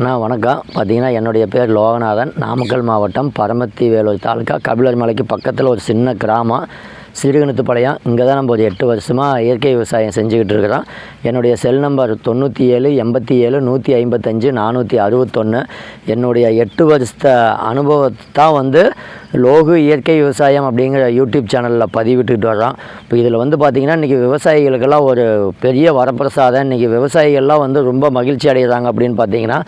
அண்ணா வணக்கம். பார்த்தீங்கன்னா என்னுடைய பேர் லோகநாதன். நாமக்கல் மாவட்டம் பரமத்தி வேலூர் தாலுக்கா கபிலர் மலைக்கு பக்கத்தில் ஒரு சின்ன கிராமம். சிறுகணத்துப்பாளையம் இங்கே தான் நம்ம ஒரு எட்டு வருஷமாக இயற்கை விவசாயம் செஞ்சுக்கிட்டு இருக்கிறோம். என்னுடைய செல் நம்பர் தொண்ணூற்றி ஏழு எண்பத்தி ஏழு நூற்றி ஐம்பத்தஞ்சு நானூற்றி அறுபத்தொன்று என்னுடைய எட்டு வருஷத்த அனுபவத்தை தான் வந்து லோகு இயற்கை விவசாயம் அப்படிங்கிற யூடியூப் சேனலில் பதிவிட்டுக்கிட்டு வர்றோம் இப்போ இதில் வந்து பார்த்திங்கன்னா இன்றைக்கி விவசாயிகளுக்கெல்லாம் ஒரு பெரிய வரப்பிரசாதம். இன்றைக்கி விவசாயிகள்லாம் வந்து ரொம்ப மகிழ்ச்சி அடைகிறாங்க அப்படின்னு பார்த்தீங்கன்னா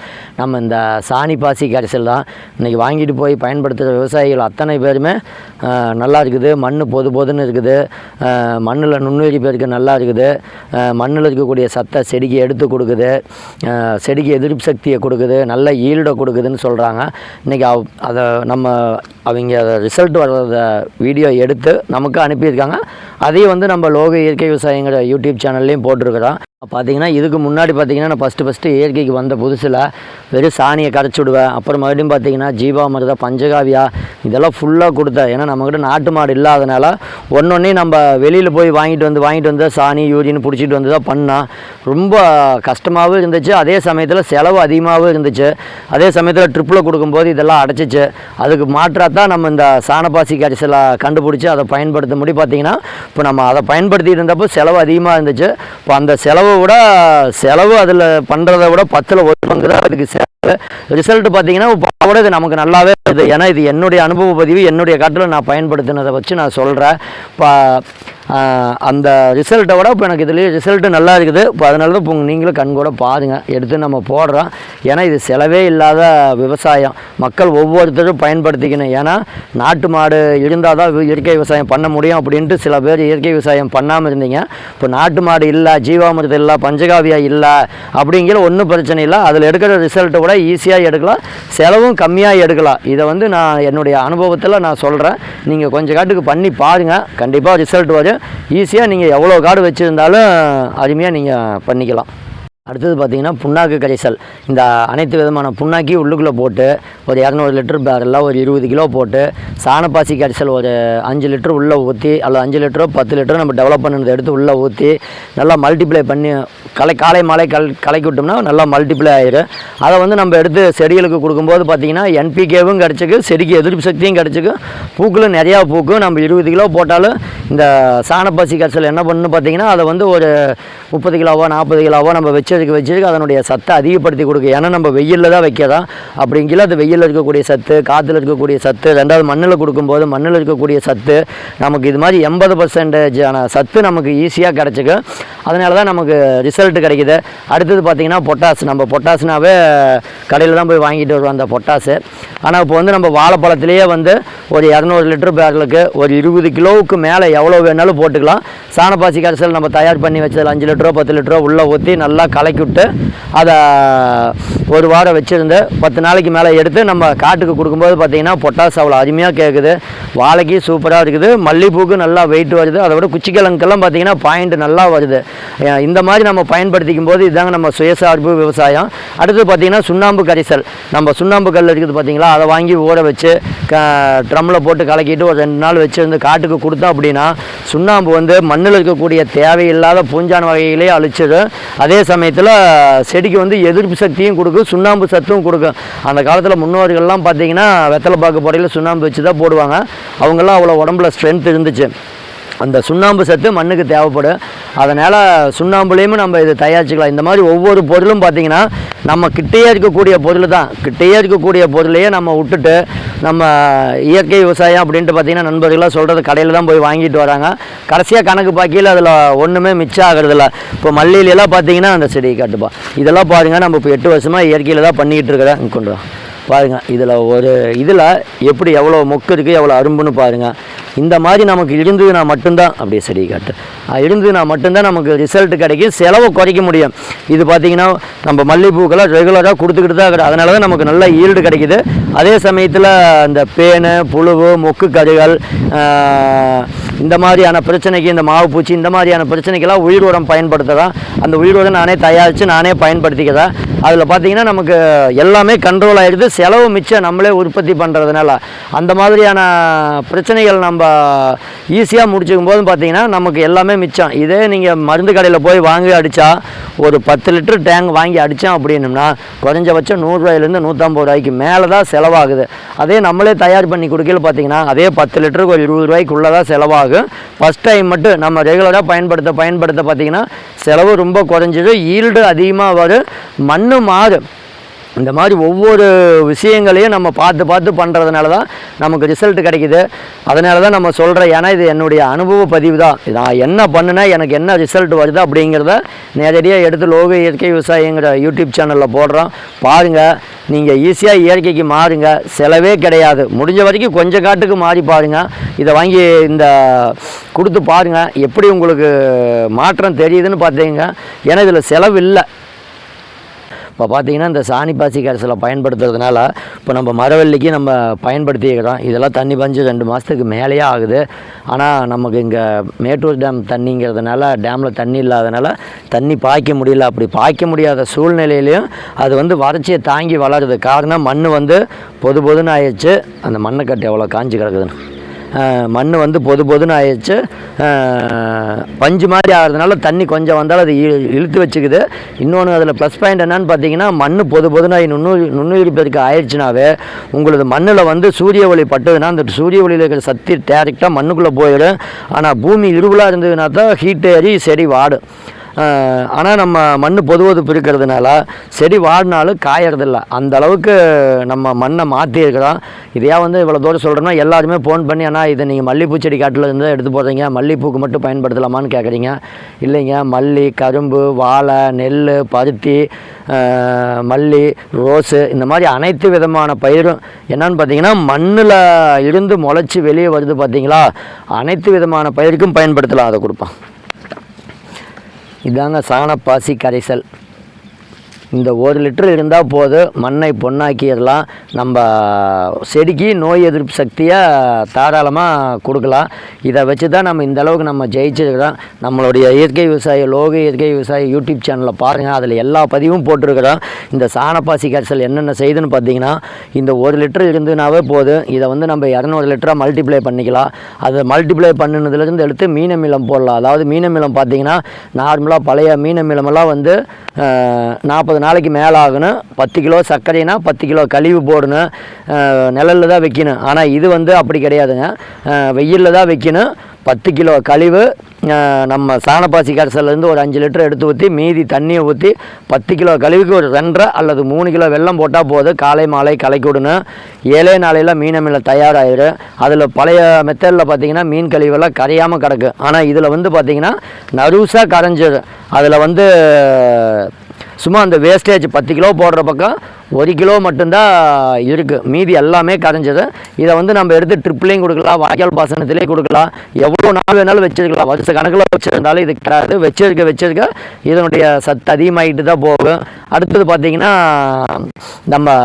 நம்ம இந்த சாணி பாசி கரைசல் தான். இன்றைக்கி வாங்கிட்டு போய் பயன்படுத்துகிற விவசாயிகள் அத்தனை பேருமே நல்லா இருக்குது. மண் பொது பொதுன்னு இருக்குது. மண்ணில் நுண்ணுயிரி பேருக்கு நல்லா இருக்குது. மண்ணில் இருக்கக்கூடிய சத்தை செடிக்கு எடுத்து கொடுக்குது. செடிக்கு எதிர்ப்பு சக்தியை கொடுக்குது. நல்ல ஈல்டை கொடுக்குதுன்னு சொல்கிறாங்க இன்றைக்கி அவ் அதை நம்ம அவங்க ரிசல்ட் வர்றத வீடியோ எடுத்து நமக்கு அனுப்பியிருக்காங்க. அதையும் வந்து நம்ம லோக இயற்கை விவசாயங்கிற யூடியூப் சேனல்லையும் போட்டிருக்கிறோம். பார்த்தீங்கன்னா இதுக்கு முன்னாடி பார்த்தீங்கன்னா நான் ஃபஸ்ட்டு ஃபஸ்ட்டு இயற்கைக்கு வந்த புதுசில் வெறும் சாணியை கரைச்சி விடுவேன். அப்புறம் மறுபடியும் பார்த்தீங்கன்னா ஜீவாமிரதா பஞ்சகாவியா இதெல்லாம் ஃபுல்லாக கொடுத்தேன். ஏன்னா நம்மக்கிட்ட நாட்டு மாடு இல்லாதனால ஒன்றொன்னே நம்ம வெளியில் போய் வாங்கிட்டு வந்து வாங்கிட்டு வந்து சாணி யூரின் பிடிச்சிட்டு வந்து தான் பண்ணால் ரொம்ப கஷ்டமாகவும் இருந்துச்சு. அதே சமயத்தில் செலவு அதிகமாகவும் இருந்துச்சு. அதே சமயத்தில் ட்ரிப்பில் கொடுக்கும்போது இதெல்லாம் அடைச்சிச்சு. அதுக்கு மாற்றாக தான் நம்ம இந்த சாணப்பாசி கரைசலை கண்டுபிடிச்சி அதை பயன்படுத்த முடி பார்த்தீங்கன்னா இப்போ நம்ம அதை பயன்படுத்திகிட்டு இருந்தப்போ செலவு அதிகமாக இருந்துச்சு. இப்போ அந்த செலவை விட செலவு அதில் பண்ணுறத விட பத்தில் ஒரு பங்கு தான் அதுக்கு செலவு. ரிசல்ட் பார்த்தீங்கன்னா விட இது நமக்கு நல்லாவே இருக்குது. ஏன்னா இது என்னுடைய அனுபவ பதிவு என்னுடைய காட்டில் நான் பயன்படுத்தினதை வச்சு நான் சொல்கிறேன் இப்போ அந்த ரிசல்ட்டை விட இப்போ எனக்கு இதுலேயே ரிசல்ட்டு நல்லா இருக்குது. இப்போ அதனால தான் இப்போ நீங்களும் கண் கூட பாருங்கள் எடுத்து நம்ம போடுறோம். ஏன்னா இது செலவே இல்லாத விவசாயம். மக்கள் ஒவ்வொருத்தரும் பயன்படுத்திக்கணும். ஏன்னா நாட்டு மாடு இருந்தால் தான் இயற்கை விவசாயம் பண்ண முடியும் அப்படின்ட்டு சில பேர் இயற்கை விவசாயம் பண்ணாமல் இருந்தீங்க. இப்போ நாட்டு மாடு இல்லை ஜீவாமிர்தம் இல்லை பஞ்சகாவியா இல்லை அப்படிங்கிற ஒன்றும் பிரச்சனை இல்லை. அதில் எடுக்கிற ரிசல்ட்டை விட ஈஸியாக எடுக்கலாம். செலவும் கம்மியாக எடுக்கலாம். இதை வந்து நான் என்னுடைய அனுபவத்தில் நான் சொல்கிறேன் நீங்கள் கொஞ்சம் காட்டுக்கு பண்ணி பாருங்கள் கண்டிப்பாக ரிசல்ட் வரும். ஈஸியாக நீங்கள் எவ்வளோ காடு வச்சுருந்தாலும் அருமையாக நீங்கள் பண்ணிக்கலாம். அடுத்தது பார்த்தீங்கன்னா புண்ணாக்கு கரைசல். இந்த அனைத்து விதமான புண்ணாக்கி உள்ளுக்குள்ளே போட்டு ஒரு இரநூறு லிட்டர் பேரெல்லாம் ஒரு இருபது கிலோ போட்டு சாணப்பாசி கரைசல் ஒரு அஞ்சு லிட்டர் உள்ளே ஊற்றி அல்லது அஞ்சு லிட்டரோ பத்து லிட்டரோ நம்ம டெவலப் பண்ணதை எடுத்து உள்ளே ஊற்றி நல்லா மல்டிப்ளை பண்ணி கலை காலை மாலை கல் கலக்கி விட்டோம்னா நல்லா மல்டிப்ளை ஆயிடும் அதை வந்து நம்ம எடுத்து செடிகளுக்கு கொடுக்கும்போது பார்த்தீங்கன்னா என்பிகேவும் கிடச்சிக்கு செடிக்கு எதிர்ப்பு சக்தியும் கிடச்சிக்கு பூக்களும் நிறையா பூக்கும். நம்ம இருபது கிலோ போட்டாலும் இந்த சாணப்பாசி கரைசல் என்ன பண்ணணும் பார்த்தீங்கன்னா அதை வந்து ஒரு முப்பது கிலோவோ நாற்பது கிலோவோ நம்ம வச்சு வச்சதுக்கு வச்சதுக்கு அதனுடைய சத்தை அதிகப்படுத்தி கொடுக்கும் ஏன்னா நம்ம வெயிலில் தான் வைக்கிறோம் அப்படிங்கிற அது வெயிலில் இருக்கக்கூடிய சத்து காற்றுல இருக்கக்கூடிய சத்து ரெண்டாவது மண்ணில் கொடுக்கும்போது மண்ணில் இருக்கக்கூடிய சத்து நமக்கு இது மாதிரி எண்பது பர்சன்டேஜான சத்து நமக்கு ஈஸியாக கிடச்சிக்கும் அதனால தான் நமக்கு ரிசல்ட் கிடைக்குது. அடுத்தது பார்த்திங்கன்னா பொட்டாஸ் நம்ம பொட்டாஸ்னாவே கடையில் தான் போய் வாங்கிட்டு வருவோம் அந்த பொட்டாஸு ஆனால் இப்போ வந்து நம்ம வாழைப்பழத்துலேயே வந்து ஒரு இரநூறு லிட்டர் பேரலுக்கு ஒரு இருபது கிலோவுக்கு மேலே எவ்வளோ வேணாலும் போட்டுக்கலாம். சாணப்பாசி கரைசல் நம்ம தயார் பண்ணி வச்சதில் அஞ்சு லிட்டரோ பத்து லிட்டரோ உள்ளே ஊற்றி நல்லா கலக்கி விட்டு அதை ஒரு வாரம் வச்சுருந்து பத்து நாளைக்கு மேலே எடுத்து நம்ம காட்டுக்கு கொடுக்கும்போது பார்த்தீங்கன்னா பொட்டாசு அவ்வளோ அருமையாக கேட்குது. வாழைக்கு சூப்பராக இருக்குது. மல்லிகைப்பூக்கு நல்லா வெயிட் வருது. அதை விட குச்சிக்கிழங்குக்கெல்லாம் பார்த்திங்கன்னா பாயிண்ட் நல்லா வருது. இந்த மாதிரி நம்ம பயன்படுத்திக்கும் போது இதாங்க நம்ம சுயசார்பு விவசாயம். அடுத்து பார்த்தீங்கன்னா சுண்ணாம்பு கரிசல். நம்ம சுண்ணாம்பு கல் இருக்குது பார்த்திங்களா? அதை வாங்கி ஊற வச்சு க ட்ரம்மில் போட்டு கலக்கிட்டு ஒரு ரெண்டு நாள் வச்சுருந்து காட்டுக்கு கொடுத்தோம் அப்படின்னா சுண்ணாம்பு வந்து மண்ணில் இருக்கக்கூடிய தேவையில்லாத பூஞ்சான் வகைகளையும் அழிச்சிடும். அதே சமயத்தில் செடிக்கு வந்து எதிர்ப்பு சக்தியும் கொடுக்கும் சுண்ணாம்பு சத்தும் கொடுக்கும் அந்த காலத்தில் முன்னோர்கள்லாம் பார்த்தீங்கன்னா வெத்தலை பாக்கு போடையில் சுண்ணாம்பு வச்சு தான் போடுவாங்க. அவங்கெல்லாம் அவ்வளோ உடம்புல ஸ்ட்ரென்த் இருந்துச்சு. அந்த சுண்ணாம்பு சத்து மண்ணுக்கு தேவைப்படும். அதனால் சுண்ணாம்புலேயும் நம்ம இது தயாரிச்சுக்கலாம். இந்த மாதிரி ஒவ்வொரு பொருளும் பார்த்திங்கன்னா நம்ம கிட்டேயே இருக்கக்கூடிய பொருள் தான். கிட்டேயே இருக்கக்கூடிய பொருளையே நம்ம விட்டுட்டு நம்ம இயற்கை விவசாயம் அப்படின்ட்டு பார்த்திங்கன்னா நண்பர்களாக சொல்கிறது கடையில் தான் போய் வாங்கிட்டு வராங்க. கடைசியாக கணக்கு பாக்கியில் அதில் ஒன்றுமே மிச்சம் ஆகிறதில்ல. இப்போ மல்லியிலலாம் பார்த்திங்கன்னா அந்த செடியை கட்டுப்பா. இதெல்லாம் பாருங்கள் நம்ம இப்போ எட்டு வருஷமாக இயற்கையில் தான் பண்ணிக்கிட்டு இருக்கிறேன். கொண்டு பாருங்கள் இதில் ஒரு இதில் எப்படி எவ்வளோ மொக்கு இருக்குது எவ்வளோ அரும்புன்னு பாருங்கள் இந்த மாதிரி நமக்கு இருந்ததுன்னா மட்டும்தான். அப்படியே சரி காட்டு. இருந்ததுன்னா மட்டும்தான் நமக்கு ரிசல்ட் கிடைக்கும். செலவை குறைக்க முடியும். இது பார்த்தீங்கன்னா நம்ம மல்லிகைப்பூக்கெல்லாம் ரெகுலராக கொடுத்துக்கிட்டு தான் அதனால தான் நமக்கு நல்ல ஈல்டு கிடைக்கிது. அதே சமயத்தில் இந்த பேனு புழுவு மொக்கு கருகள் இந்த மாதிரியான பிரச்சனைக்கு இந்த மாவு பூச்சி இந்த மாதிரியான பிரச்சனைக்கெல்லாம் உயிர் உரம் பயன்படுத்துகிறேன் அந்த உயிர் உரம் நானே தயாரித்து நானே பயன்படுத்திக்கிறேன் அதில் பார்த்தீங்கன்னா நமக்கு எல்லாமே கண்ட்ரோல் ஆகிடுது செலவு மிச்சம் நம்மளே உற்பத்தி பண்ணுறதுனால அந்த மாதிரியான பிரச்சனைகள் நம்ம ஈஸியாக முடிச்சுக்கும் போது பார்த்தீங்கன்னா நமக்கு எல்லாமே மிச்சம். இதே நீங்கள் மருந்து கடையில் போய் வாங்கி அடித்தா ஒரு பத்து லிட்டர் டேங்க் வாங்கி அடித்தோம் அப்படின்னம்னா குறைஞ்சபட்சம் நூறுரூவாயிலேருந்து நூற்றம்பது ரூபாய்க்கு மேலே தான் செலவாகுது. அதே நம்மளே தயார் பண்ணி கொடுக்கல பார்த்தீங்கன்னா அதே பத்து லிட்டருக்கு ஒரு இருபது ரூபாய்க்குள்ளே தான் செலவாகும். ஃபஸ்ட் டைம் மட்டும் நம்ம ரெகுலராக பயன்படுத்த பயன்படுத்த பார்த்திங்கன்னா செலவு ரொம்ப குறைஞ்சிடும். ஈல்டு அதிகமாக வரும். மண்ணு மாறும். இந்த மாதிரி ஒவ்வொரு விஷயங்களையும் நம்ம பார்த்து பார்த்து பண்ணுறதுனால தான் நமக்கு ரிசல்ட் கிடைக்குது. அதனால தான் நம்ம சொல்கிறோம் ஏன்னா இது என்னுடைய அனுபவ பதிவு தான். நான் என்ன பண்ணுனா எனக்கு என்ன ரிசல்ட் வருது? அப்படிங்கிறத நேரடியாக எடுத்து லோக இயற்கை விவசாயிங்கிற யூடியூப் சேனலில் போடுறோம். பாருங்கள் நீங்கள் ஈஸியாக இயற்கைக்கு மாறுங்க. செலவே கிடையாது. முடிஞ்ச வரைக்கும் கொஞ்சம் காட்டுக்கு மாறி பாருங்கள் இதை வாங்கி இந்த கொடுத்து பாருங்கள் எப்படி உங்களுக்கு மாற்றம் தெரியுதுன்னு பார்த்தீங்க ஏன்னா இதில் செலவு இல்லை. இப்போ பார்த்தீங்கன்னா இந்த சாணி பாசி கரைசலை பயன்படுத்துறதுனால இப்போ நம்ம மரவள்ளிக்கு நம்ம பயன்படுத்திக்கிறோம் இதெல்லாம் தண்ணி பஞ்சு ரெண்டு மாதத்துக்கு மேலேயே ஆகுது. ஆனால் நமக்கு இங்கே மேட்டூர் டேம் தண்ணிங்கிறதுனால டேமில் தண்ணி இல்லாதனால தண்ணி பாய்க்க முடியல. அப்படி பாய்க்க முடியாத சூழ்நிலையிலையும் அது வந்து வறட்சியை தாங்கி வளருது. காரணம் மண் வந்து பொது பொதுன்னு ஆயிடுச்சு. அந்த மண்ணை கட்டு எவ்வளோ காஞ்சி கிடக்குதுன்னு. மண் வந்து பொது பொதுன்னு ஆயிடுச்சு. பஞ்சு மாதிரி ஆகிறதுனால தண்ணி கொஞ்சம் வந்தாலும் அது இழு- இழுத்து வச்சுக்குது. இன்னொன்று அதில் ப்ளஸ் பாயிண்ட் என்னன்னு பார்த்தீங்கன்னா மண் பொது பொதுனாகி நுண்ணு நுண்ணுயிர் ஆயிடுச்சுனாவே உங்களது மண்ணில் வந்து சூரிய ஒளி பட்டதுன்னா அந்த சூரிய ஒளியில் இருக்கிற சக்தி டேரெக்டாக மண்ணுக்குள்ளே போயிடும். ஆனால் பூமி இருவலாக இருந்ததுன்னா தான் ஹீட் ஏறி செடி வாடும். ஆனால் நம்ம மண் பொதுவதுப்பு இருக்கிறதுனால செடி வாடினாலும் காயறதில்ல. அந்த அளவுக்கு நம்ம மண்ணை மாற்றிருக்கிறோம் இதையா வந்து இவ்வளோ தூரம் சொல்கிறோம்னா எல்லாருமே ஃபோன் பண்ணி ஆனால் இதை நீங்கள் மல்லிகைப்பூ செடி காட்டில் இருந்து எடுத்து போடுறீங்க. மல்லிகைப்பூக்கு மட்டும் பயன்படுத்தலாமான்னு கேட்குறீங்க இல்லைங்க. மல்லி கரும்பு வாழை நெல் பருத்தி மல்லி ரோஸு இந்த மாதிரி அனைத்து விதமான பயிரும் என்னன்னு பார்த்தீங்கன்னா மண்ணில் இருந்து முளைச்சி வெளியே வருது பார்த்தீங்களா அனைத்து விதமான பயிருக்கும் பயன்படுத்தலாம் அதை கொடுப்பான் இதாங்க சாணப்பாசி கரைசல். இந்த ஒரு லிட்டர் இருந்தால் போதும் மண்ணை பொன்னாக்கிடலாம். நம்ம செடிக்கு நோய் எதிர்ப்பு சக்தியை தாராளமாக கொடுக்கலாம். இதை வச்சு தான் நம்ம இந்த அளவுக்கு நம்ம ஜெயிச்சிருக்கிறோம். நம்மளுடைய இயற்கை விவசாய லோக இயற்கை விவசாய யூடியூப் சேனலில் பாருங்கள் அதில் எல்லா பதிவும் போட்டிருக்கிறோம். இந்த சாணப்பாசி கரைசல் என்னென்ன செய்யுதுன்னு பார்த்தீங்கன்னா இந்த ஒரு லிட்டர் இருந்துனாவே போதும் இதை வந்து நம்ம இரநூறு லிட்டராக மல்டிப்ளை பண்ணிக்கலாம். அதை மல்டிப்ளை பண்ணினதுலேருந்து எடுத்து மீனமிலம் போடலாம். அதாவது மீனமிலம் பார்த்தீங்கன்னா நார்மலாக பழைய மீனமிலமெல்லாம் வந்து நாற்பது நாளைக்கு மேலே ஆகணும் பத்து கிலோ சர்க்கரைனா பத்து கிலோ கழிவு போடணும். நிழலில் தான் வைக்கணும். ஆனால் இது வந்து அப்படி கிடையாதுங்க. வெயிலில் தான் வைக்கணும். பத்து கிலோ கழிவு நம்ம சாணப்பாசி கரைசல்லேருந்து ஒரு அஞ்சு லிட்டர் எடுத்து ஊற்றி மீதி தண்ணியை ஊற்றி பத்து கிலோ கழிவுக்கு ஒரு ரெண்டரை அல்லது மூணு கிலோ வெல்லம் போட்டால் போதும். காலை மாலை கலக்கி விடணும். ஏழே நாளையில் மீனமில்ல தயாராகிடும் அதில் பழைய மெத்தடில் பார்த்திங்கன்னா மீன் கழிவெல்லாம் கரையாமல் கிடக்கு. ஆனால் இதில் வந்து பார்த்திங்கன்னா நறுசாக கரைஞ்சிடும் அதில் வந்து சும்மா அந்த வேஸ்டேஜ் பத்து கிலோ போடுற பக்கம் ஒரு கிலோ மட்டும்தான் இருக்குது மீதி எல்லாமே கரைஞ்சது. இதை வந்து நம்ம எடுத்து ட்ரிப்லேயும் கொடுக்கலாம் வாய்க்கால் பாசனத்திலே கொடுக்கலாம். எவ்வளோ நாள் வேணாலும் வச்சிருக்கலாம். வருஷ கணக்கில் வச்சுருந்தாலும் இது கிடையாது. வச்சிருக்க வச்சிருக்க இதனுடைய சத்து அதிகமாகிட்டு தான் போகும். அடுத்தது பார்த்திங்கன்னா நம்ம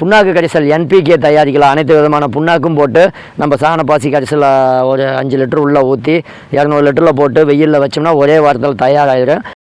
புண்ணாக்கு கரைசல் என்பிகே தயாரிக்கலாம். அனைத்து விதமான புண்ணாக்கும் போட்டு நம்ம சாண பாசி கரைசல் ஒரு அஞ்சு லிட்டர் உள்ளே ஊற்றி இரநூறு லிட்டரில் போட்டு வெயிலில் வச்சோம்னா ஒரே வாரத்தில் தயாராகிடும்